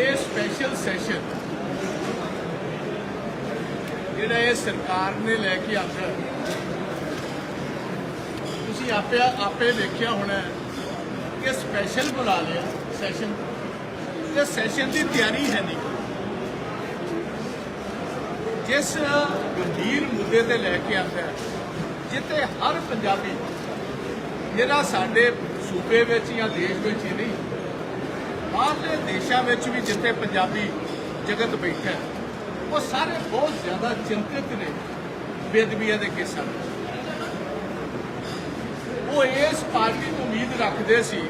ਇਹ special session ਜਿਹੜਾ ਇਹ ਸਰਕਾਰ ਨੇ ਲੈ ਕੇ ਆਂਦਾ ਤੁਸੀਂ ਆਪੇ ਆਪੇ ਵੇਖਿਆ ਹੋਣਾ ਕਿ ਸਪੈਸ਼ਲ ਬੁਲਾ ਲਿਆ ਸੈਸ਼ਨ ਤੇ। ਸੈਸ਼ਨ ਦੀ ਤਿਆਰੀ ਹੈ ਨਹੀਂ। ਜਿਸ ਗੰਭੀਰ ਮੁੱਦੇ ਤੇ ਲੈ ਕੇ ਆਂਦਾ ਹੈ, ਜਿੱਥੇ ਹਰ ਪੰਜਾਬੀ, ਜਿਹੜਾ ਸਾਡੇ ਸੂਬੇ ਵਿੱਚ ਜਾਂ ਦੇਸ਼ ਵਿੱਚ ਹੀ ਨਹੀਂ ਬਾਹਰਲੇ ਦੇਸ਼ਾਂ ਵਿੱਚ ਵੀ ਜਿੱਥੇ ਪੰਜਾਬੀ ਜਗਤ ਬੈਠਾ ਉਹ ਸਾਰੇ ਬਹੁਤ ਜ਼ਿਆਦਾ ਚਿੰਤਿਤ ਨੇ ਬੇਦਬੀਆਂ ਦੇ ਕੇਸਾਂ ਵਿੱਚ। ਉਹ ਇਸ ਪਾਰਟੀ ਤੋਂ ਉਮੀਦ ਰੱਖਦੇ ਸੀ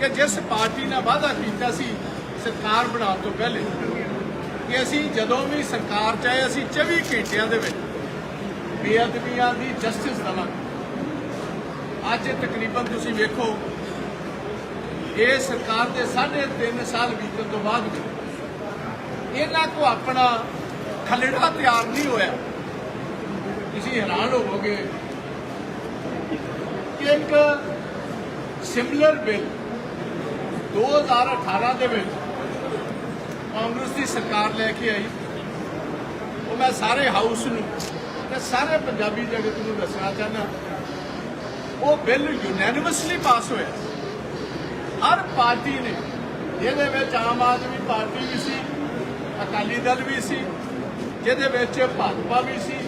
ਕਿ ਜਿਸ ਪਾਰਟੀ ਨੇ ਵਾਅਦਾ ਕੀਤਾ ਸੀ, ਸਰਕਾਰ ਬਣਾਉਣ ਤੋਂ ਪਹਿਲੇ, ਕਿ ਅਸੀਂ ਜਦੋਂ ਵੀ ਸਰਕਾਰ ਚਾਹੇ ਅਸੀਂ 24 ਘੰਟਿਆਂ ਦੇ ਵਿੱਚ ਬੇਅਦਬੀਆਂ ਦੀ ਜਸਟਿਸ ਦੇਵਾਂਗੇ। ਅੱਜ ਤਕਰੀਬਨ ਤੁਸੀਂ ਵੇਖੋ ਇਹ ਸਰਕਾਰ ਦੇ ਸਾਢੇ ਤਿੰਨ ਸਾਲ ਬੀਤਣ ਤੋਂ ਬਾਅਦ ਵੀ ਇਹਨਾਂ ਕੋ ਆਪਣਾ ਖਲੜਾ ਤਿਆਰ ਨਹੀਂ ਹੋਇਆ। ਤੁਸੀਂ ਹੈਰਾਨ ਹੋਵੋਗੇ ਕਿ ਇੱਕ ਸਿਮਿਲਰ ਬਿੱਲ 2018 ਦੇ ਵਿੱਚ ਕਾਂਗਰਸ ਦੀ ਸਰਕਾਰ ਲੈ ਕੇ ਆਈ। ਉਹ ਮੈਂ ਸਾਰੇ ਹਾਊਸ ਨੂੰ ਤੇ ਸਾਰੇ ਪੰਜਾਬੀ ਜਗਤ ਨੂੰ ਦੱਸਣਾ ਚਾਹੁੰਦਾ। ਉਹ ਬਿੱਲ ਯੂਨੈਨਿਮਸਲੀ ਪਾਸ ਹੋਇਆ। ਹਰ ਪਾਰਟੀ ਨੇ, ਜਿਹਦੇ ਵਿੱਚ ਆਮ ਆਦਮੀ ਪਾਰਟੀ ਵੀ ਸੀ, ਅਕਾਲੀ ਦਲ ਵੀ ਸੀ, ਜਿਹਦੇ ਵਿੱਚ ਭਾਜਪਾ ਵੀ ਸੀ,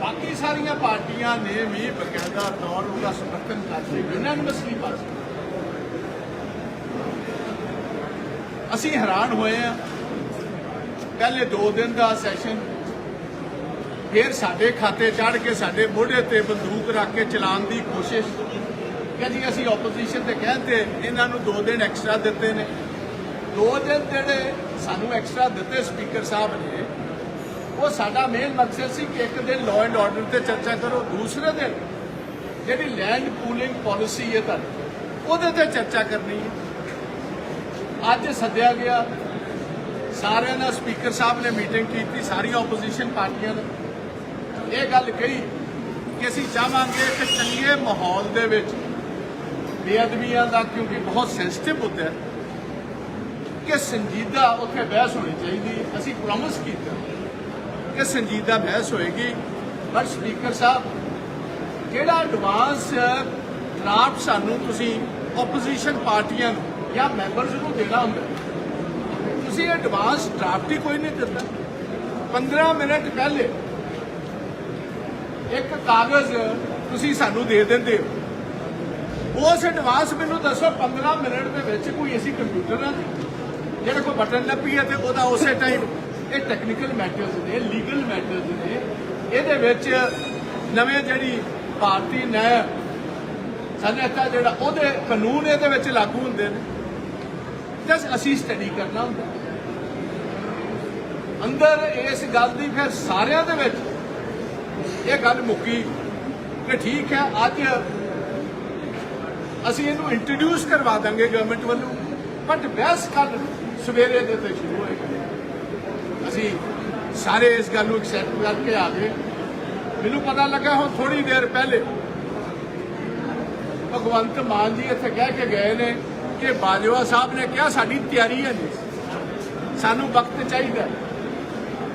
ਬਾਕੀ ਸਾਰੀਆਂ ਪਾਰਟੀਆਂ ਨੇ ਵੀ ਬਕਾਇਦਾ ਤੌਰ ਉਹਦਾ ਸਮਰਥਨ ਕਰਕੇ ਯੂਨੈਨਿਮਸਲੀ ਪਾਸ ਅਸੀਂ ਹੈਰਾਨ ਹੋਏ ਆ ਪਹਿਲੇ 2 ਦਿਨ ਦਾ ਸੈਸ਼ਨ ਫਿਰ ਸਾਡੇ ਖਾਤੇ ਚੜ ਕੇ ਸਾਡੇ ਮੋਢੇ ਤੇ ਬੰਦੂਕ ਰੱਖ ਕੇ ਚਲਾਉਣ ਦੀ ਕੋਸ਼ਿਸ਼ ਕਿ ਜੀ ਅਸੀਂ ਆਪੋਜੀਸ਼ਨ ਤੇ ਕਹਿੰਦੇ ਇਹਨਾਂ ਨੂੰ 2 ਦਿਨ ਐਕਸਟਰਾ ਦਿੱਤੇ ਨੇ। 2 ਦਿਨ ਜਿਹੜੇ ਸਾਨੂੰ ਐਕਸਟਰਾ ਦਿੱਤੇ ਸਪੀਕਰ ਸਾਹਿਬ ਨੇ, ਉਹ ਸਾਡਾ ਮੇਨ ਮਕਸਦ ਸੀ ਕਿ ਇੱਕ ਦਿਨ ਲਾਅ ਐਂਡ ਆਰਡਰ ਤੇ ਚਰਚਾ ਕਰੋ, ਦੂਸਰੇ ਦਿਨ ਜਿਹੜੀ ਲੈਂਡ ਪੂਲਿੰਗ ਪਾਲਿਸੀ ਹੈ ਤਾਂ ਉਹਦੇ ਤੇ ਚਰਚਾ ਕਰਨੀ ਹੈ। ਅੱਜ ਸੱਦਿਆ ਗਿਆ, ਸਾਰਿਆਂ ਨਾਲ ਸਪੀਕਰ ਸਾਹਿਬ ਨੇ ਮੀਟਿੰਗ ਕੀਤੀ ਸਾਰੀਆਂ ਆਪੋਜੀਸ਼ਨ ਪਾਰਟੀਆਂ ਨੇ। ਇਹ ਗੱਲ ਕਹੀ ਕਿ ਅਸੀਂ ਚਾਹਾਂਗੇ ਕਿ ਚੰਗੇ ਮਾਹੌਲ ਦੇ ਵਿੱਚ ਬੇਅਦਬੀਆਂ ਦਾ ਕਿਉਂਕਿ ਬਹੁਤ ਸੈਂਸਿਟਿਵ ਹੁੰਦਾ ਹੈ ਕਿ ਸੰਜੀਦਾ ਉੱਥੇ ਬਹਿਸ ਹੋਣੀ ਚਾਹੀਦੀ ਅਸੀਂ ਪ੍ਰੋਮਿਸ ਕੀਤਾ ਕਿ ਸੰਜੀਦਾ ਬਹਿਸ ਹੋਏਗੀ। ਪਰ ਸਪੀਕਰ ਸਾਹਿਬ ਜਿਹੜਾ ਐਡਵਾਂਸ ਡਰਾਫਟ ਸਾਨੂੰ ਤੁਸੀਂ ਆਪੋਜੀਸ਼ਨ ਪਾਰਟੀਆਂ ਨੂੰ ਜਾਂ ਮੈਂਬਰਸ ਨੂੰ ਦੇਣਾ ਹੁੰਦਾ ਤੁਸੀਂ ਐਡਵਾਂਸ ਡਰਾਫਟ ਹੀ ਕੋਈ ਨਹੀਂ ਦਿੰਦਾ। 15 ਮਿੰਟ ਪਹਿਲੇ ਇੱਕ ਕਾਗਜ਼ ਤੁਸੀਂ ਸਾਨੂੰ ਦੇ ਦਿੰਦੇ ਹੋ। ਉਸ ਐਡਵਾਂਸ ਮੈਨੂੰ ਦੱਸੋ 15 ਮਿੰਟ ਦੇ ਵਿੱਚ ਕੋਈ ਅਸੀਂ ਕੰਪਿਊਟਰ ਨਾਲ ਜਿਹੜਾ ਕੋਈ ਬਟਨ ਨੱਪੀ ਹੈ ਤੇ ਉਹਦਾ ਉਸੇ ਟਾਈਮ ਇਹ ਟੈਕਨੀਕਲ ਮੈਟਰਸ ਨੇ ਲੀਗਲ ਮੈਟਰਸ ਨੇ। ਇਹਦੇ ਵਿੱਚ ਨਵੇਂ ਜਿਹੜੀ ਭਾਰਤੀ ਨਿਆਂ ਸੰਹਿਤਾ ਜਿਹੜਾ ਉਹਦੇ ਕਾਨੂੰਨ ਇਹਦੇ ਵਿੱਚ ਲਾਗੂ ਹੁੰਦੇ ਨੇ। ਤੇ ਅਸੀਂ ਸਟੱਡੀ ਕਰਨਾ ਹੁੰਦਾ। ਅੰਦਰ ਇਸ ਗੱਲ ਦੀ ਫਿਰ ਸਾਰਿਆਂ ਦੇ ਵਿੱਚ ਇਹ ਗੱਲ ਮੁੱਕੀ ਕਿ ਠੀਕ ਹੈ, ਅੱਜ ਅਸੀਂ ਇਹਨੂੰ ਇੰਟਰੋਡਿਊਸ ਕਰਵਾ ਦਾਂਗੇ ਗਵਰਨਮੈਂਟ ਵੱਲੋਂ। ਬਟ ਬਹਿਸ ਕੱਲ ਸਵੇਰੇ ਦੇ ਤੇ ਸ਼ੁਰੂ ਹੋਏਗੀ। ਅਸੀਂ ਸਾਰੇ ਇਸ ਗੱਲ ਨੂੰ ਐਕਸੈਪਟ ਕਰਕੇ ਆ ਗਏ। ਮੈਨੂੰ ਪਤਾ ਲੱਗਾ ਹੁਣ ਥੋੜੀ ਦੇਰ ਪਹਿਲੇ ਭਗਵੰਤ ਮਾਨ ਜੀ ਇੱਥੇ ਕਹਿ ਕੇ ਗਏ ਨੇ ਕਿ ਬਾਜਵਾ ਸਾਹਿਬ ਨੇ ਕਿਹਾ, ਸਾਡੀ ਤਿਆਰੀ ਹੈ ਜੀ ਸਾਨੂੰ ਵਕਤ ਚਾਹੀਦਾ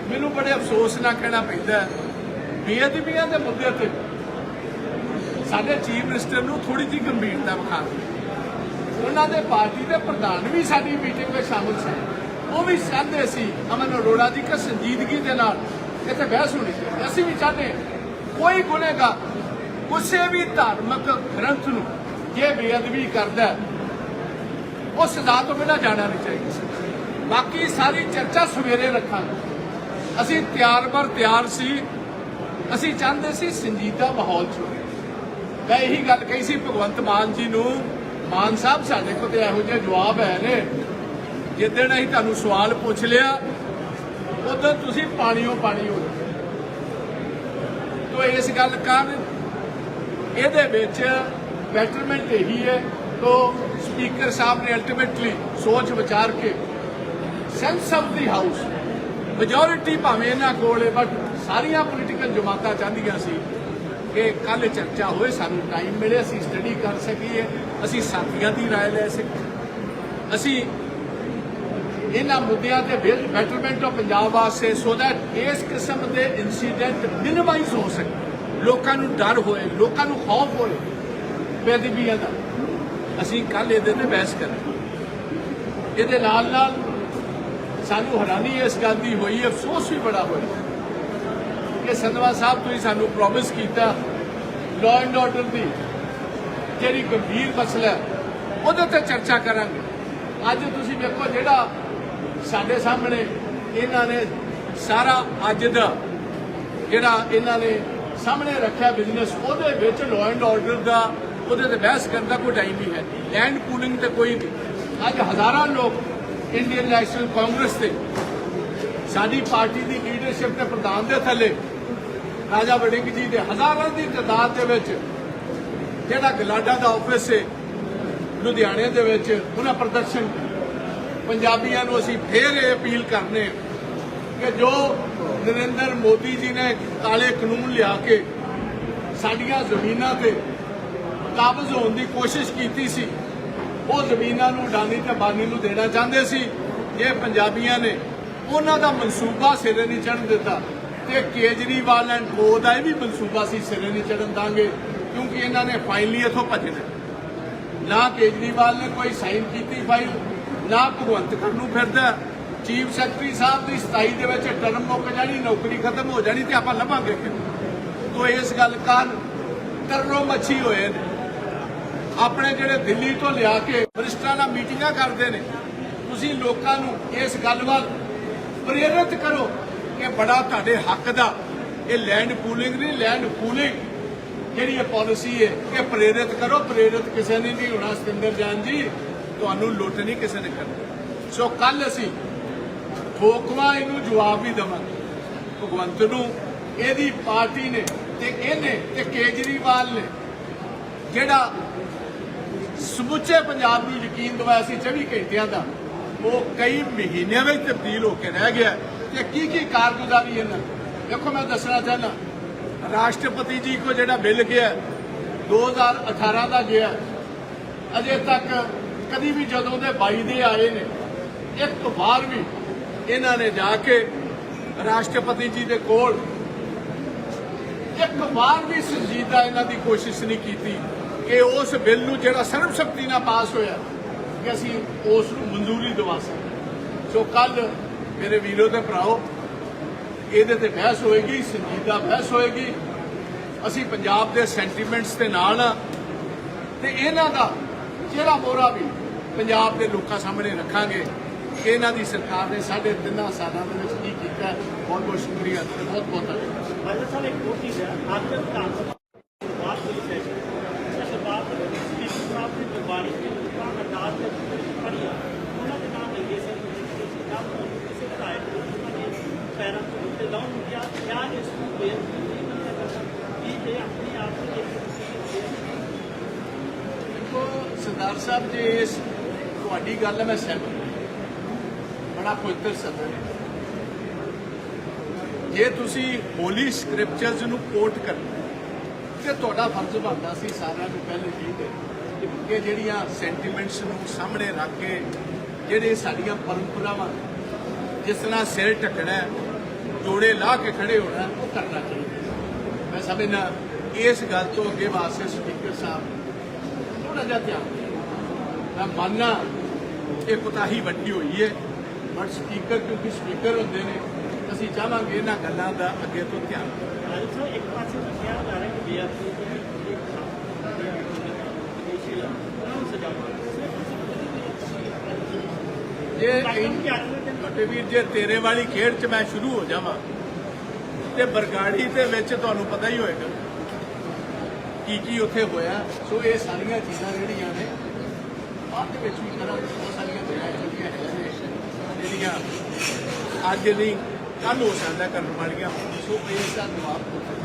ਮੈਨੂੰ ਬੜੇ ਅਫਸੋਸ ਨਾਲ ਕਹਿਣਾ ਪੈਂਦਾ ਹੈ। ਬੇਅਦਬੀਆਂ ਦੇ ਮੁੱਦੇ ਤੇ ਸਾਡੇ ਚੀਫ ਮਿਨਿਸਟਰ ਨੂੰ ਥੋੜੀ ਜਿਹੀ ਗੰਭੀਰਤਾ ਵਿਖਾ ਉਹਨਾਂ ਦੇ ਪਾਰਟੀ ਦੇ ਪ੍ਰਧਾਨ ਵੀ ਸਾਡੀ ਮੀਟਿੰਗ ਵਿੱਚ ਸ਼ਾਮਲ ਸਨ। ਉਹ ਵੀ ਚਾਹੁੰਦੇ ਸੀ, ਅਮਨ ਅਰੋੜਾ ਜੀ ਕਿ ਸੰਜੀਦਗੀ ਦੇ ਨਾਲ ਇੱਥੇ ਬਹਿਸ ਹੋਣੀ ਚਾਹੀਦੀ। ਅਸੀਂ ਵੀ ਚਾਹਦੇ ਕੋਈ ਗੁਨੇਗਾ ਕਿਸੇ ਵੀ ਧਾਰਮਿਕ ਗ੍ਰੰਥ ਨੂੰ ਜੇ ਬੇਅਦਬੀ ਕਰਦਾ ਉਹ ਸਜ਼ਾ ਤੋਂ ਬਿਨਾਂ ਜਾਣਾ ਨਹੀਂ ਚਾਹੀਦਾ। ਬਾਕੀ ਸਾਰੀ ਚਰਚਾ ਸਵੇਰੇ ਰੱਖਾਂਗੇ। ਅਸੀਂ ਤਿਆਰ ਬਰ ਤਿਆਰ ਸੀ। ਅਸੀਂ ਚਾਹੁੰਦੇ ਸੀ ਸੰਜੀਦਾ ਮਾਹੌਲ ਚ ਮੈਂ ਇਹੀ ਗੱਲ ਕਹੀ ਸੀ, ਭਗਵੰਤ ਮਾਨ ਜੀ ਨੂੰ, ਮਾਨ ਸਾਹਿਬ ਸਾਡੇ ਕੋਲ ਤੇ ਇਹੋ ਜਿਹੇ ਜਵਾਬ ਹੈ ਨੇ। ਜਿੱਦਣ ਅਸੀਂ ਤੁਹਾਨੂੰ ਸਵਾਲ ਪੁੱਛ ਲਿਆ, ਉਦੋਂ ਤੁਸੀਂ ਪਾਣੀਓ ਪਾਣੀ ਹੋ ਗਏ ਤੋ ਇਸ ਗੱਲ ਕਾਰਨ ਇਹਦੇ ਵਿੱਚ ਬੈਟਰਮੈਂਟ ਇਹੀ ਹੈ। ਤੋ ਸਪੀਕਰ ਸਾਹਿਬ ਨੇ ਅਲਟੀਮੇਟਲੀ ਸੋਚ ਵਿਚਾਰ ਕੇ sense of the house majority ਭਾਵੇਂ ਇਹਨਾਂ ਕੋਲ ਹੈ ਬਟ ਸਾਰੀਆਂ ਪੋਲੀਟੀਕਲ ਜਮਾਤਾਂ ਚਾਹੁੰਦੀਆਂ ਸੀ ਕਿ ਕੱਲ ਚਰਚਾ ਹੋਏ ਸਾਨੂੰ ਟਾਈਮ ਮਿਲੇ ਅਸੀਂ ਸਟੱਡੀ ਕਰ ਸਕੀਏ ਅਸੀਂ ਸਾਥੀਆਂ ਦੀ رائے ਲੈ ਸਕੀਏ ਅਸੀਂ ਇਹਨਾਂ ਮੁੱਦਿਆਂ ਤੇ ਬੈਟਰਮੈਂਟ ਆਫ ਪੰਜਾਬ ਵਾਸਤੇ ਸੋ ਦੈਟ ਇਸ ਕਿਸਮ ਦੇ ਇਨਸੀਡੈਂਟ ਮਿਨੀਮਾਈਜ਼ ਹੋ ਸਕੇ ਲੋਕਾਂ ਨੂੰ ਡਰ ਹੋਏ ਲੋਕਾਂ ਨੂੰ ਖੌਫ ਹੋਏ ਬੇਅਦਬੀਆਂ ਦਾ ਅਸੀਂ ਕੱਲ ਇਹਦੇ ਤੇ ਬਹਿਸ ਕਰਾਂਗੇ ਇਹਦੇ ਨਾਲ ਨਾਲ ਸਾਨੂੰ ਹੈਰਾਨੀ ਇਸ ਗੱਲ ਦੀ ਹੋਈ ਅਫਸੋਸ ਵੀ ਬੜਾ ਹੋਇਆ ਕਿ ਸੰਧਵਾ ਸਾਹਿਬ, ਤੁਸੀਂ ਸਾਨੂੰ ਪ੍ਰੋਮਿਸ ਕੀਤਾ ਲਾਅ ਐਂਡ ਆਰਡਰ ਦੀ ਜਿਹੜੀ ਗੰਭੀਰ ਮਸਲਾ ਹੈ, ਉਹਦੇ ਤੇ ਚਰਚਾ ਕਰਾਂਗੇ। ਅੱਜ ਤੁਸੀਂ ਵੇਖੋ ਜਿਹੜਾ ਸਾਡੇ ਸਾਹਮਣੇ ਇਹਨਾਂ ਨੇ ਸਾਰਾ ਅੱਜ ਦਾ ਜਿਹੜਾ ਇਹਨਾਂ ਨੇ ਸਾਹਮਣੇ ਰੱਖਿਆ ਬਿਜ਼ਨਸ ਉਹਦੇ ਵਿੱਚ ਲਾਅ ਐਂਡ ਆਰਡਰ ਦਾ ਉਹਦੇ ਤੇ ਬਹਿਸ ਕਰਨ ਦਾ ਕੋਈ ਟਾਈਮ ਨਹੀਂ ਹੈ। ਲੈਂਡ ਪੂਲਿੰਗ ਤੇ ਕੋਈ ਨਹੀਂ ਅੱਜ ਹਜ਼ਾਰਾਂ ਲੋਕ ਇੰਡੀਅਨ ਨੈਸ਼ਨਲ ਕਾਂਗਰਸ ਤੇ ਸਾਡੀ ਪਾਰਟੀ ਦੀ ਲੀਡਰਸ਼ਿਪ ਤੇ ਪ੍ਰਧਾਨ ਦੇ ਥੱਲੇ ਰਾਜਾ ਵੜਿੰਗ ਜੀ ਦੇ ਹਜ਼ਾਰਾਂ ਦੀ ਤਾਦਾਦ ਦੇ ਵਿੱਚ ਜਿਹੜਾ ਗਲਾਡਾ ਦਾ ਆਫਿਸ ਹੈ, ਲੁਧਿਆਣੇ ਦੇ ਵਿੱਚ ਉਹਨਾਂ ਪ੍ਰਦਰਸ਼ਨ ਪੰਜਾਬੀਆਂ ਨੂੰ ਅਸੀਂ ਫੇਰ ਇਹ ਅਪੀਲ ਕਰਨੇ ਕਿ ਜੋ ਨਰਿੰਦਰ ਮੋਦੀ ਜੀ ਨੇ ਕਾਲੇ ਕਾਨੂੰਨ ਲਿਆ ਕੇ ਸਾਡੀਆਂ ਜ਼ਮੀਨਾਂ ਤੇ ਕਾਬਜ਼ ਹੋਣ ਦੀ ਕੋਸ਼ਿਸ਼ ਕੀਤੀ ਸੀ, ਉਹ ਜ਼ਮੀਨਾਂ ਨੂੰ ਡਾਨੀ ਤੇ ਬਾਨੀ ਨੂੰ ਦੇਣਾ ਚਾਹੁੰਦੇ ਸੀ। ਇਹ ਪੰਜਾਬੀਆਂ ਨੇ ਉਹਨਾਂ ਦਾ ਮਨਸੂਬਾ ਸਿਰੇ ਨਹੀਂ ਚੜ੍ਹਨ ਦਿੱਤਾ। ਤੇ ਕੇਜਰੀਵਾਲ ਐਂਡ ਕੋ ਦਾ ਇਹ ਵੀ ਮਨਸੂਬਾ ਸੀ ਸਿਰੇ ਨਹੀਂ ਚੜ੍ਹਨ ਦਾਂਗੇ, ਕਿਉਂਕਿ ਇਹਨਾਂ ਨੇ ਫਾਈਨਲੀ ਇਥੋਂ ਭੱਜਣਾ ਨਾ ਕੇਜਰੀਵਾਲ ਨੇ ਕੋਈ ਸਾਈਨ ਕੀਤੀ ਫਾਈਲ ਨਾ ਭਗਵੰਤ ਕਰਨ ਨੂੰ ਫਿਰਦਾ। ਚੀਫ ਸੈਕਟਰੀ ਸਾਹਿਬ ਦੀ 27 ਦੇ ਵਿੱਚ ਟਰਮ ਮੁੱਕ ਜਾਣੀ, ਨੌਕਰੀ ਖਤਮ ਹੋ ਜਾਣੀ ਤੇ ਆਪਾਂ ਲੱਭਾਂਗੇ ਕਿਹਨੂੰ ਤੋ ਇਸ ਗੱਲ ਕਾਰਨ ਕਰਨੋਂ ਮੱਛੀ ਹੋਏ ਨੇ। ਆਪਣੇ ਜਿਹੜੇ ਦਿੱਲੀ ਤੋਂ ਲਿਆ ਕੇ ਵਰਿਸ਼ਟਾਂ ਨਾਲ ਮੀਟਿੰਗਾਂ ਕਰਦੇ ਨੇ, ਤੁਸੀਂ ਲੋਕਾਂ ਨੂੰ ਇਸ ਗੱਲ ਵੱਲ ਪ੍ਰੇਰਿਤ ਕਰੋ। ਕਿ ਬੜਾ ਤੁਹਾਡੇ ਹੱਕ ਦਾ। ਇਹ ਲੈਂਡ ਪੂਲਿੰਗ ਨਹੀਂ ਲੈਂਡ ਪੂਲਿੰਗ ਜਿਹੜੀ ਇਹ ਪਾਲਿਸੀ ਹੈ, ਇਹ ਪ੍ਰੇਰਿਤ ਕਰੋ। ਪ੍ਰੇਰਿਤ ਕਿਸੇ ਨੇ ਨਹੀਂ ਹੋਣਾ, ਸਤਿੰਦਰ ਜਾਨ ਜੀ, ਤੁਹਾਨੂੰ ਲੁੱਟ ਨਹੀਂ ਕਿਸੇ ਨੇ ਕਰਨੀ। ਸੋ ਕੱਲ ਅਸੀਂ ਠੋਕਵਾ ਇਹਨੂੰ ਜਵਾਬ ਵੀ ਦੇਵਾਂਗੇ। ਭਗਵੰਤ ਨੂੰ, ਇਹਦੀ ਪਾਰਟੀ ਨੇ ਤੇ ਇਹਨੇ ਤੇ ਕੇਜਰੀਵਾਲ ਨੇ, ਜਿਹੜਾ ਸਮੁੱਚੇ ਪੰਜਾਬ ਨੂੰ ਯਕੀਨ ਦਿਵਾਇਆ ਸੀ 24 ਘੰਟਿਆਂ ਦਾ, ਉਹ ਕਈ ਮਹੀਨਿਆਂ ਵਿੱਚ ਤਬਦੀਲ ਹੋ ਕੇ ਰਹਿ ਗਿਆ। ਤੇ ਕੀ ਕੀ ਕਾਰਗੁਜ਼ਾਰੀ ਇਹਨਾਂ? ਦੇਖੋ ਮੈਂ ਦੱਸਣਾ ਚਾਹਨਾ ਰਾਸ਼ਟਰਪਤੀ ਜੀ ਕੋ ਜਿਹੜਾ ਬਿੱਲ ਗਿਆ 2018 ਦਾ ਗਿਆ, ਅਜੇ ਤੱਕ ਕਦੀ ਵੀ ਜਦੋਂ ਦੇ 22 ਦੇ ਆਏ ਨੇ, ਇੱਕ ਵਾਰ ਵੀ ਇਹਨਾਂ ਨੇ ਜਾ ਕੇ ਰਾਸ਼ਟਰਪਤੀ ਜੀ ਦੇ ਕੋਲ ਇੱਕ ਵਾਰ ਵੀ ਸੰਜੀਦਾ ਇਹਨਾਂ ਦੀ ਕੋਸ਼ਿਸ਼ ਨਹੀਂ ਕੀਤੀ ਕਿ ਉਸ ਬਿੱਲ ਨੂੰ ਜਿਹੜਾ ਸਰਬਸੰਮਤੀ ਨਾਲ ਪਾਸ ਹੋਇਆ, ਕਿ ਅਸੀਂ ਉਸ ਨੂੰ ਮਨਜ਼ੂਰੀ ਦਿਵਾ ਸਕੀਏ ਸੋ ਕੱਲ ਮੇਰੇ ਵੀਰੋ ਤੇ ਭਰਾਓ, ਇਹਦੇ ਤੇ ਬਹਿਸ ਹੋਏਗੀ ਸੰਜੀਦਾ ਬਹਿਸ ਹੋਏਗੀ। ਅਸੀਂ ਪੰਜਾਬ ਦੇ ਸੈਂਟੀਮੈਂਟਸ ਦੇ ਨਾਲ ਆ ਤੇ ਇਹਨਾਂ ਦਾ ਚਿਹਰਾ ਮੋਰਾ ਵੀ ਪੰਜਾਬ ਦੇ ਲੋਕਾਂ ਸਾਹਮਣੇ ਰੱਖਾਂਗੇ। ਕਿ ਇਹਨਾਂ ਦੀ ਸਰਕਾਰ ਨੇ ਸਾਡੇ ਤਿੰਨਾਂ ਸਾਲਾਂ ਦੇ ਵਿੱਚ ਕੀ ਕੀਤਾ, ਬਹੁਤ ਬਹੁਤ ਸ਼ੁਕਰੀਆ ਤੇ ਬਹੁਤ ਬਹੁਤ ਧੰਨਵਾਦ। ਸਾਹਿਬ, ਇੱਕ ਹੋਰ ਚੀਜ਼ ਹੈ, ਅੱਜ ਵਿਧਾਨ ਸਭਾ ਦੀ ਬਾਤ ਹੋਈ ਸੈਸ਼ਨ ਇਸ ਬਾਤ ਸਪੀਕਰ ਸਾਹਿਬ ਦੀ ਗੁਰਬਾਣੀ ਦੀ ਲੋਕਾਂ ਅਰਦਾਸ ਦੇ ਵਿੱਚ ਪੜ੍ਹੀ ਆ। ਉਹਨਾਂ ਦੇ ਨਾਮ ਲੱਗੇ ਸੀ ਕਿ ਜਨਾਬ ਨੂੰ ਕਿਸੇ ਵਿਧਾਇਕ ਨੂੰ ਉਹਨਾਂ ਦੇ ਪੈਰਾਂ ਤੋਂ ਉੱਤੇ ਲਾਉਣ ਨੂੰ ਕਿਹਾ ਕਿਆ ਇਸ ਨੂੰ ਬੇਨਤੀ ਨਹੀਂ ਕਰਦਾ ਇਹ ਇਹ ਆਪਣੇ ਆਪ ਨੂੰ ਇੱਕ ਦੇਖੋ ਸਰਦਾਰ ਸਾਹਿਬ ਜੀ, ਇਸ ਤੁਹਾਡੀ ਗੱਲ ਹੈ ਮੈਂ ਸਹਿਮਤ ਬੜਾ ਪਵਿੱਤਰ ਸਬਰ ਹੈ। ਜੇ ਤੁਸੀਂ ਹੋਲੀ ਸਕ੍ਰਿਪਚਰਸ ਨੂੰ ਕੋਟ ਕਰਨਾ ਤੇ ਤੁਹਾਡਾ ਫਰਜ਼ ਬਣਦਾ ਸੀ ਸਾਰਿਆਂ ਨੂੰ ਪਹਿਲੇ ਠੀਕ ਹੈ ਕਿ ਜਿਹੜੀਆਂ ਸੈਂਟੀਮੈਂਟਸ ਨੂੰ ਸਾਹਮਣੇ ਰੱਖ ਕੇ ਜਿਹੜੇ ਸਾਡੀਆਂ ਪਰੰਪਰਾਵਾਂ ਜਿਸ ਤਰ੍ਹਾਂ ਸਿਰ ਢੱਕਣਾ ਜੋੜੇ ਲਾ ਕੇ ਖੜੇ ਹੋਣਾ ਉਹ ਕਰਨਾ ਚਾਹੀਦਾ ਮੈਂ ਸਮਝਦਾ ਇਸ ਗੱਲ ਤੋਂ ਅੱਗੇ ਵਾਸਤੇ ਸਪੀਕਰ ਸਾਹਿਬ ਥੋੜਾ ਜਿਹਾ ਧਿਆਨ ਮੈਂ ਮੰਨਣਾ ਇਹ ਕੁਤਾਹੀ ਵੱਡੀ ਹੋਈ ਹੈ ਬਟ ਸਪੀਕਰ ਕਿਉਂਕਿ ਸਪੀਕਰ ਹੁੰਦੇ ਨੇ ਅਸੀਂ ਚਾਹਾਂਗੇ ਇਹਨਾਂ ਗੱਲਾਂ ਦਾ ਅੱਗੇ ਤੋਂ ਧਿਆਨ ਇੱਕ ਪਾਸੇ ਤਾਂ ਕਿਹਾ ਜਾ ਰਿਹਾ ਕਿ ਸਜ਼ਾ ਜੇ ਵੀਰ ਜੇ ਤੇਰੇ ਵਾਲੀ ਖੇਡ 'ਚ ਮੈਂ ਸ਼ੁਰੂ ਹੋ ਜਾਵਾਂ ਤੇ ਬਰਗਾੜੀ ਦੇ ਵਿੱਚ ਤੁਹਾਨੂੰ ਪਤਾ ਹੀ ਹੋਏਗਾ ਕੀ ਕੀ ਉੱਥੇ ਹੋਇਆ। ਸੋ ਇਹ ਸਾਰੀਆਂ ਚੀਜ਼ਾਂ ਜਿਹੜੀਆਂ ਨੇ। ਬਾਅਦ ਦੇ ਵਿੱਚ ਵੀ ਕਰਾਂਗੇ। ਬਹੁਤ ਸਾਰੀਆਂ ਗੱਲਾਂ ਜਿਹੜੀਆਂ ਹੈਗੀਆਂ ਨੇ ਜਿਹੜੀਆਂ ਅੱਜ ਨਹੀਂ ਕੱਲ ਹੋ ਸਕਦਾ ਕਰਨ ਵਾਲੀਆਂ ਸੋ ਇਹ ਦਾ ਜਵਾਬ